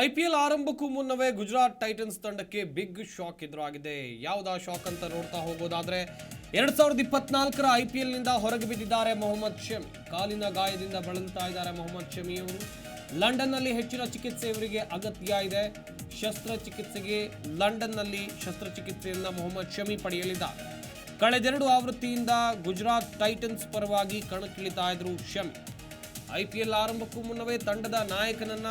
IPL ಆರಂಭಕ್ಕೂ ಮುನ್ನವೇ Gujarat Titans ತಂಡಕ್ಕೆ ಬಿಗ್ ಶಾಕ್ ಎದುರಾಗಿದೆ. ಯಾವುದಾ ಶಾಕ್ ಅಂತ ನೋಡ್ತಾ ಹೋಗೋದಾದ್ರೆ, ಎರಡ್ ಸಾವಿರದ ಇಪ್ಪತ್ನಾಲ್ಕರ ಐಪಿಎಲ್ನಿಂದ ಹೊರಗೆ ಬಿದ್ದಿದ್ದಾರೆ ಮೊಹಮ್ಮದ್ ಶಮಿ. ಕಾಲಿನ ಗಾಯದಿಂದ ಬಳಲ್ತಾ ಇದ್ದಾರೆ ಮೊಹಮ್ಮದ್ ಶಮಿ ಅವರು. ಲಂಡನ್ನಲ್ಲಿ ಹೆಚ್ಚಿನ ಚಿಕಿತ್ಸೆ ಇವರಿಗೆ ಅಗತ್ಯ ಇದೆ. ಶಸ್ತ್ರಚಿಕಿತ್ಸೆಗೆ ಲಂಡನ್ನಲ್ಲಿ ಶಸ್ತ್ರಚಿಕಿತ್ಸೆಯನ್ನ ಮೊಹಮ್ಮದ್ ಶಮಿ ಪಡೆಯಲಿದ್ದಾರೆ. ಕಳೆದೆರಡು ಆವೃತ್ತಿಯಿಂದ ಗುಜರಾತ್ ಟೈಟನ್ಸ್ ಪರವಾಗಿ ಕಣಕ್ಕಿಳಿತಾ ಇದ್ರು ಶಮಿ. ಐಪಿಎಲ್ ಆರಂಭಕ್ಕೂ ಮುನ್ನವೇ ತಂಡದ ನಾಯಕನನ್ನ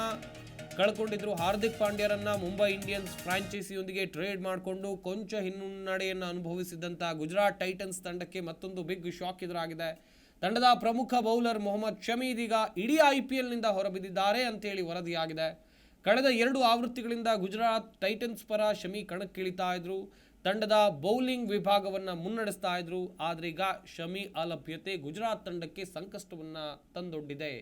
ಕಳ್ಕೊಂಡಿದ್ರು. ಹಾರ್ದಿಕ್ ಪಾಂಡ್ಯರನ್ನ ಮುಂಬೈ ಇಂಡಿಯನ್ಸ್ ಫ್ರಾಂಚೈಸಿಯೊಂದಿಗೆ ಟ್ರೇಡ್ ಮಾಡಿಕೊಂಡು ಕೊಂಚ ಹಿನ್ನಡೆಯನ್ನು ಅನುಭವಿಸಿದಂತಹ ಗುಜರಾತ್ ಟೈಟನ್ಸ್ ತಂಡಕ್ಕೆ ಮತ್ತೊಂದು ಬಿಗ್ ಶಾಕ್ ಎದುರಾಗಿದೆ. ತಂಡದ ಪ್ರಮುಖ ಬೌಲರ್ ಮೊಹಮ್ಮದ್ ಶಮಿ ಇದೀಗ ಇಡೀ ಐಪಿಎಲ್ನಿಂದ ಹೊರಬಿದ್ದಿದ್ದಾರೆ ಅಂತೇಳಿ ವರದಿಯಾಗಿದೆ. ಕಳೆದ ಎರಡು ಆವೃತ್ತಿಗಳಿಂದ ಗುಜರಾತ್ ಟೈಟನ್ಸ್ ಪರ ಶಮಿ ಕಣಕ್ಕಿಳಿತಾ ಇದ್ರು. ತಂಡದ ಬೌಲಿಂಗ್ ವಿಭಾಗವನ್ನು ಮುನ್ನಡೆಸ್ತಾ ಇದ್ರು. ಆದ್ರೀಗ ಶಮಿ ಅಲಭ್ಯತೆ ಗುಜರಾತ್ ತಂಡಕ್ಕೆ ಸಂಕಷ್ಟವನ್ನು ತಂದೊಡ್ಡಿದೆ.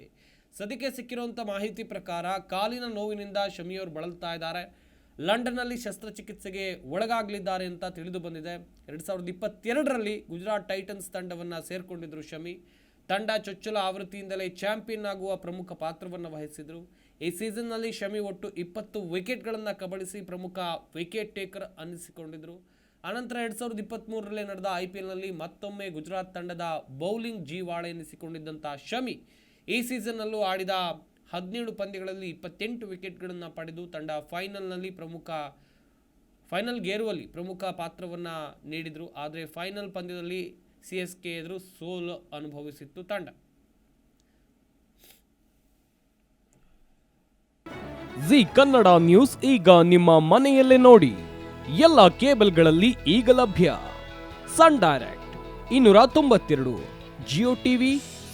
ಸದ್ಯಕ್ಕೆ ಸಿಕ್ಕಿರುವಂಥ ಮಾಹಿತಿ ಪ್ರಕಾರ ಕಾಲಿನ ನೋವಿನಿಂದ ಶಮಿಯವರು ಬಳಲ್ತಾ ಇದ್ದಾರೆ. ಲಂಡನ್ನಲ್ಲಿ ಶಸ್ತ್ರಚಿಕಿತ್ಸೆಗೆ ಒಳಗಾಗಲಿದ್ದಾರೆ ಅಂತ ತಿಳಿದು ಬಂದಿದೆ. ಎರಡು ಸಾವಿರದ ಇಪ್ಪತ್ತೆರಡರಲ್ಲಿ ಗುಜರಾತ್ ಟೈಟನ್ಸ್ ತಂಡವನ್ನು ಸೇರಿಕೊಂಡಿದ್ದರು ಶಮಿ. ತಂಡ ಚೊಚ್ಚಲ ಆವೃತ್ತಿಯಿಂದಲೇ ಚಾಂಪಿಯನ್ ಆಗುವ ಪ್ರಮುಖ ಪಾತ್ರವನ್ನು ವಹಿಸಿದರು. ಈ ಸೀಸನ್ನಲ್ಲಿ ಶಮಿ ಒಟ್ಟು ಇಪ್ಪತ್ತು ವಿಕೆಟ್ಗಳನ್ನು ಕಬಳಿಸಿ ಪ್ರಮುಖ ವಿಕೆಟ್ ಟೇಕರ್ ಅನ್ನಿಸಿಕೊಂಡಿದ್ದರು ಅನಂತರ ಎರಡು ಸಾವಿರದ ಇಪ್ಪತ್ತ್ಮೂರರಲ್ಲಿ ನಡೆದ ಐ ಪಿ ಎಲ್ನಲ್ಲಿ ಮತ್ತೊಮ್ಮೆ ಗುಜರಾತ್ ತಂಡದ ಬೌಲಿಂಗ್ ಜೀವಾಳೆ ಎನಿಸಿಕೊಂಡಿದ್ದಂಥ ಶಮಿ ಈ ಸೀಸನ್ನಲ್ಲೂ ಆಡಿದ ಹದಿನೇಳು ಪಂದ್ಯಗಳಲ್ಲಿ ಇಪ್ಪತ್ತೆಂಟು ವಿಕೆಟ್ಗಳನ್ನು ಪಡೆದು ತಂಡ ಫೈನಲ್ನಲ್ಲಿ ಪ್ರಮುಖ, ಫೈನಲ್ ಗೇರುವಲ್ಲಿ ಪ್ರಮುಖ ಪಾತ್ರವನ್ನು ನೀಡಿದರು. ಆದರೆ ಫೈನಲ್ ಪಂದ್ಯದಲ್ಲಿ ಸಿ ಎಸ್ ಕೆ ಎದುರು ಸೋಲು ಅನುಭವಿಸಿತ್ತು ತಂಡ. ಜಿ ಕನ್ನಡ ನ್ಯೂಸ್ ಈಗ ನಿಮ್ಮ ಮನೆಯಲ್ಲೇ ನೋಡಿ. ಎಲ್ಲ ಕೇಬಲ್ಗಳಲ್ಲಿ ಈಗ ಲಭ್ಯ. ಸನ್ ಡೈರೆಕ್ಟ್ ಇನ್ನೂರ ತೊಂಬತ್ತೆರಡು, ಜಿಯೋ ಟಿವಿ